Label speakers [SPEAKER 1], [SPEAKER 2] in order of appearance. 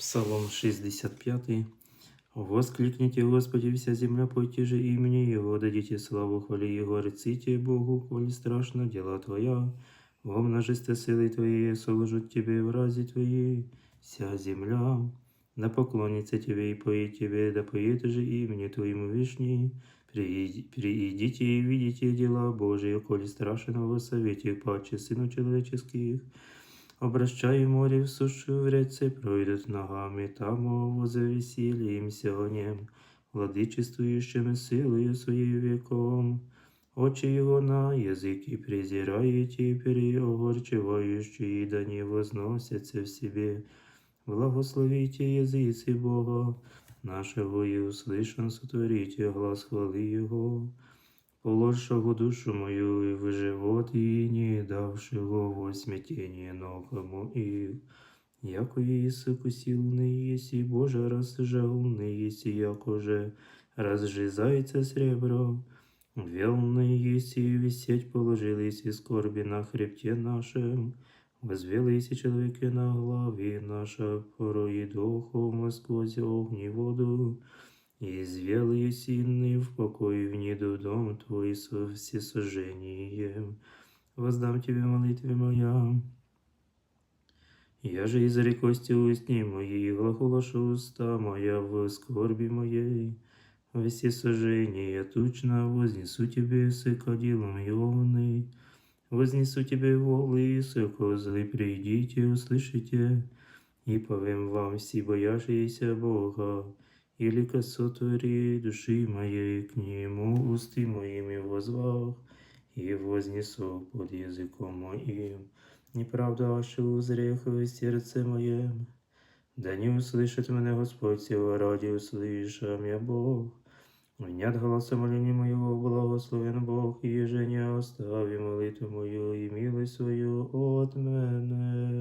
[SPEAKER 1] Псалом 65. Воскликните, Господи, вся земля, пойте же имени Его, дадите славу, хвали Его, реците Богу, коли страшно дела Твоя. Во множестве силы Твоей служат Тебе в разе Твоей, вся земля. Да поклонится Тебе и поет Тебе, да поет же имени Твоему. Прииди- Приидите и видите дела Божии, коли страшно во совете паче Сыну Человеческих. Обращай море в сушу, в реце пройдут ногами, там возвеселимся о нем, владычествующим силою своей веком. Очи его на языки презираете, переогорчивающие, да не возносятся в себе. Благословите языцы Бога нашего и услышан сотворите глаз хвали Его. Положшего душу мою и в живот, и не давшего во смятение ног моих. Яко есть силный еси, Боже, разжалный еси, яко же разжизается сребро. Велный еси, висеть положились и скорби на хребте нашем. Возвелись человеки на главе наша, порой духом сквозь огни воду. И извел сильный в покой вниду в дом твой со всесожжением. Воздам тебе молитве моя. Я же из рекости устни моей, глаголошу уста моя в скорби моей. Всесожжение тучно вознесу тебе с кадилом ионный. Вознесу тебе волы и с козлы, придите, услышите, и повем вам все боящиеся Бога, или сотвори души моей к Нему усты моими возвах, и вознесу под языком моим. Неправда вашу узрех в сердце моем. Да не услышит меня Господь сего ради услышам я Бог. Внят голосом моления моего, благословен Бог, и еже не остави молитву мою и милость свою от мене.